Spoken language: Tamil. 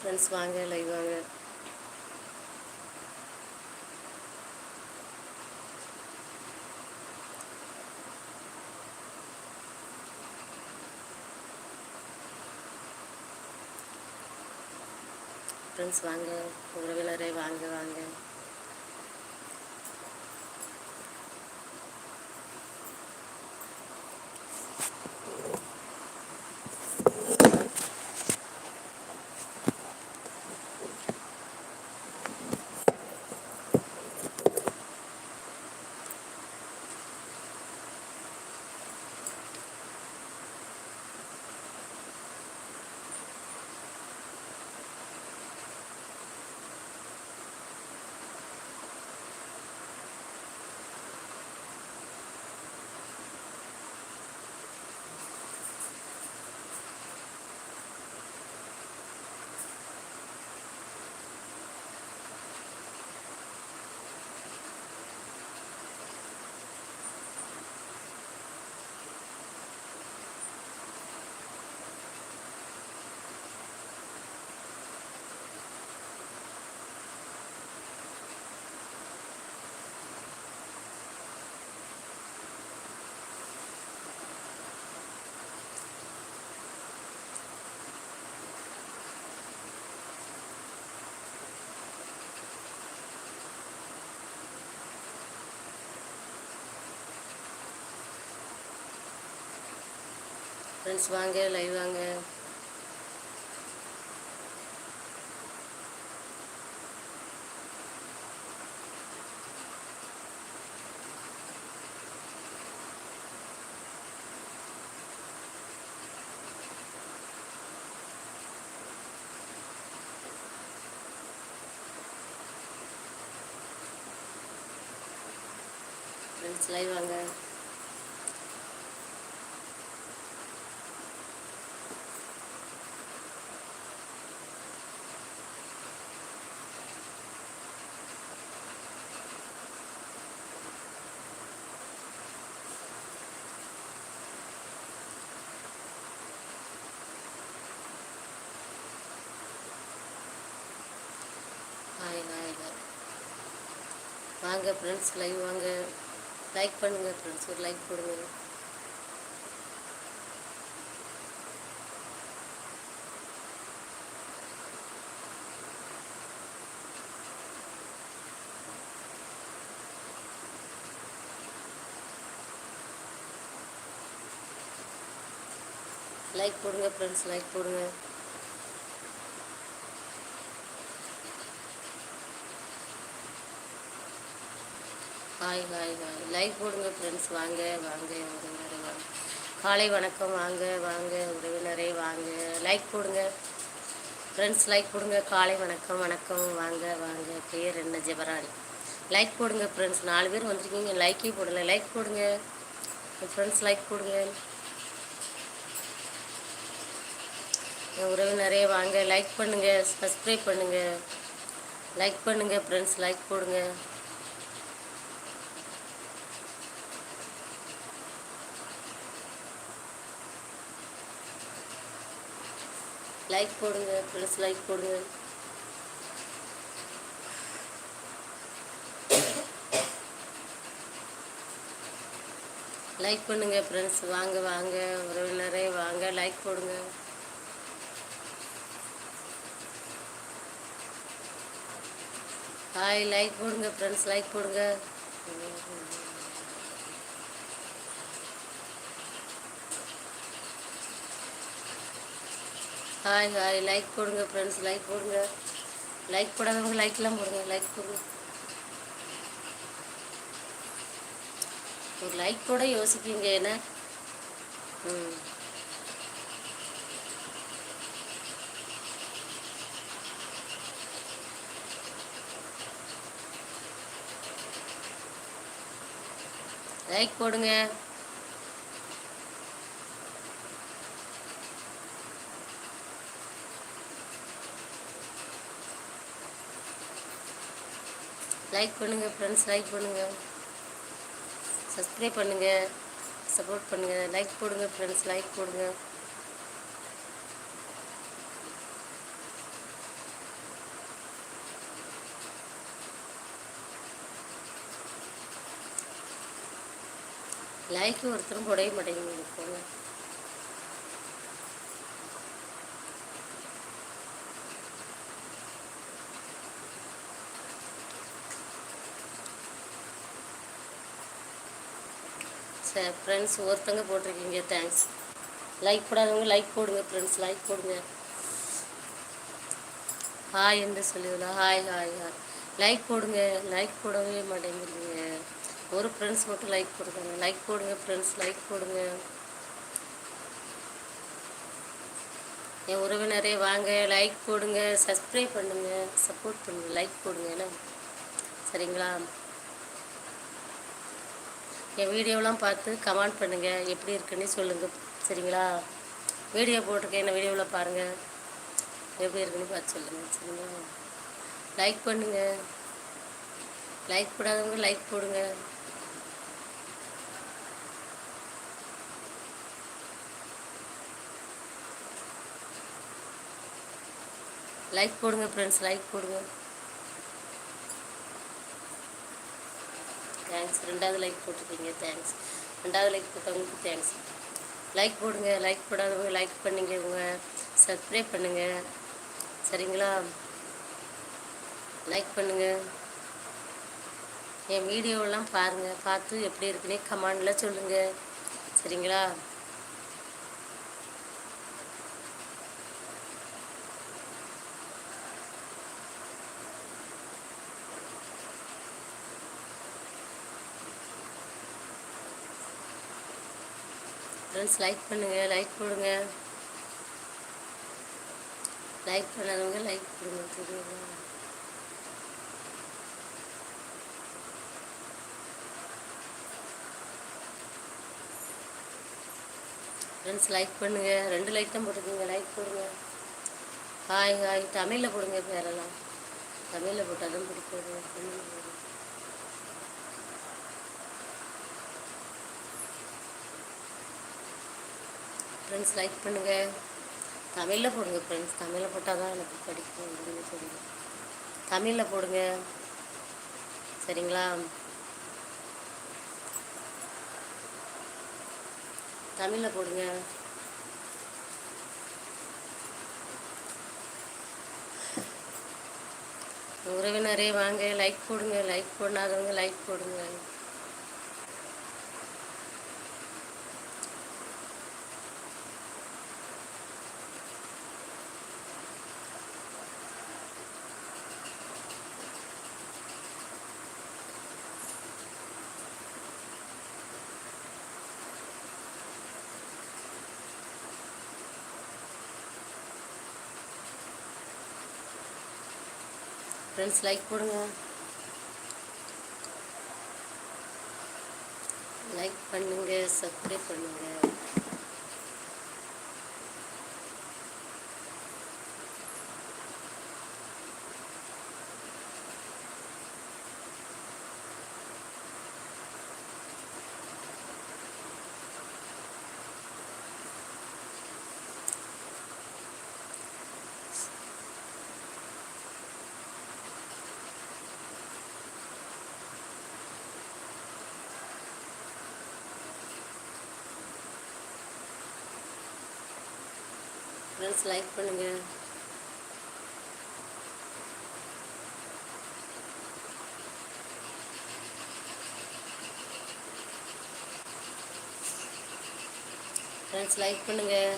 ஃப்ரெண்ட்ஸ் வாங்க லைவ் வாங்க. ஃப்ரெண்ட்ஸ் வாங்க உறவினரே வாங்க வாங்க. ஃப்ரெண்ட்ஸ் வாங்க லைவ் வாங்க. ஃப்ரெண்ட்ஸ் லைவ் வாங்க ஹாய் ஹாய் ஹாய் வாங்க ஃப்ரெண்ட்ஸ் லைவ் வாங்க. லைக் பண்ணுங்கள் ஃப்ரெண்ட்ஸ் ஒரு லைக் போடுங்க. லைக் போடுங்க ஃப்ரெண்ட்ஸ் லைக் போடுங்க. Hi hi hi. லைக் போடுங்க ஃப்ரெண்ட்ஸ் வாங்க வாங்க உறவினரே வாங்க. காலை வணக்கம். வாங்க வாங்க உறவினரே வாங்க. லைக் போடுங்க. ஃப்ரெண்ட்ஸ் லைக் போடுங்க. காலை வணக்கம் வணக்கம். வாங்க வாங்க. பேர் என்ன? ஜெபராணி. லைக் போடுங்க ஃப்ரெண்ட்ஸ் நாலு பேர் வந்திருக்கீங்க. லைக்கே போடல. லைக் போடுங்க. ஃப்ரெண்ட்ஸ் லைக் போடுங்க. உறவினரே வாங்க. லைக் பண்ணுங்கள் சப்ஸ்கிரைப் பண்ணுங்கள் லைக் பண்ணுங்கள் ஃப்ரெண்ட்ஸ் லைக் போடுங்க. லைக் போடுங்க ப்ளஸ் லைக் போடுங்க. லைக் பண்ணுங்க ஃப்ரெண்ட்ஸ் வாங்க வாங்க. உறவினரே வாங்க. லைக் போடுங்க. ஹாய் லைக் போடுங்க ஃப்ரெண்ட்ஸ் லைக் போடுங்க. ஹாய் ஹாய் லைக் போடுங்க ஃப்ரெண்ட்ஸ் லைக் போடுங்க. லைக் போடாதவங்க லைக்லாம் போடுங்க லைக் போடுங்க. ஒரு லைக் கூட யோசிப்பீங்க என்ன? ம். லைக் போடுங்க. லைக் பண்ணுங்கள் ஃப்ரெண்ட்ஸ் லைக் பண்ணுங்கள் சப்ஸ்கிரைப் பண்ணுங்கள் சப்போர்ட் பண்ணுங்கள் லைக் போடுங்க ஃப்ரெண்ட்ஸ் லைக் போடுங்க. லைக்கு ஒருத்தரும் போடவே மாட்டேங்குது போங்க. சரி ஃப்ரெண்ட்ஸ் ஒருத்தங்க போட்டிருக்கீங்க தேங்க்ஸ் லைக் போடாதவங்க லைக் போடுங்க ஃப்ரெண்ட்ஸ் லைக் போடுங்க. ஹாய் என்று சொல்லிவிடலாம் ஹாய் ஹாய் ஹாய் லைக் போடுங்க லைக் போடவே மாட்டேங்கிறீங்க. ஒரு ஃப்ரெண்ட்ஸ் மட்டும் லைக் போடுங்க. லைக் போடுங்க ஃப்ரெண்ட்ஸ் லைக் போடுங்க. என் உறவினரே வாங்க லைக் போடுங்க சப்ஸ்கிரைப் பண்ணுங்க சப்போர்ட் பண்ணுங்க லைக் போடுங்க என்ன? சரிங்களா? என் வீடியோலாம் பார்த்து கமெண்ட் பண்ணுங்கள் எப்படி இருக்குன்னு சொல்லுங்கள் சரிங்களா? வீடியோ போட்டிருக்கேன். என்ன வீடியோவில் பாருங்கள் எப்படி இருக்குன்னு பார்த்து சொல்லுங்கள் சரிங்களா? லைக் பண்ணுங்கள் லைக் போடாதவங்க லைக் போடுங்க. லைக் போடுங்க ஃப்ரெண்ட்ஸ் லைக் போடுங்க. தேங்க்ஸ் ரெண்டாவது லைக் போட்டிருக்கீங்க. தேங்க்ஸ் ரெண்டாவது லைக் போட்டவங்களுக்கு தேங்க்ஸ் லைக் போடுங்க. லைக் போடாதவங்க லைக் பண்ணிக்கோங்க சப்ஸ்கிரைப் பண்ணுங்கள் சரிங்களா? லைக் பண்ணுங்கள் என் வீடியோவெல்லாம் பாருங்கள் பார்த்து எப்படி இருக்குன்னே கமெண்டில் சொல்லுங்கள் சரிங்களா? ஃப்ரெண்ட்ஸ் லைக் பண்ணுங்கள் லைக் போடுங்க. லைக் பண்ணாதவங்க லைக் போடுங்க தெரியுமா ஃப்ரெண்ட்ஸ் லைக் பண்ணுங்கள் ரெண்டு லைக் தான் போட்டிருக்கீங்க லைக் போடுங்க. ஹாய் ஹாய் தமிழில் போடுங்க பேரெல்லாம். தமிழில் போட்டால் தான் பிடிக்கும் ஃப்ரெண்ட்ஸ் லைக் பண்ணுங்கள் தமிழில் போடுங்க ஃப்ரெண்ட்ஸ் தமிழில் போட்டால் தான் எனக்கு படிக்கும் அப்படின்னு சொல்லுங்க. தமிழில் போடுங்க. சரிங்களா? தமிழில் போடுங்க. உறவினரே வாங்க. லைக் போடுங்க. லைக் போடாதவங்க லைக் போடுங்க. ஃப்ரெண்ட்ஸ் லைக் போடுங்க லைக் பண்ணுங்கள் சப்ஸ்கிரைப் பண்ணுங்கள் ஃப்ரெண்ட்ஸ் லைக் பண்ணுங்கள் ஃப்ரெண்ட்ஸ் லைக் பண்ணுங்கள்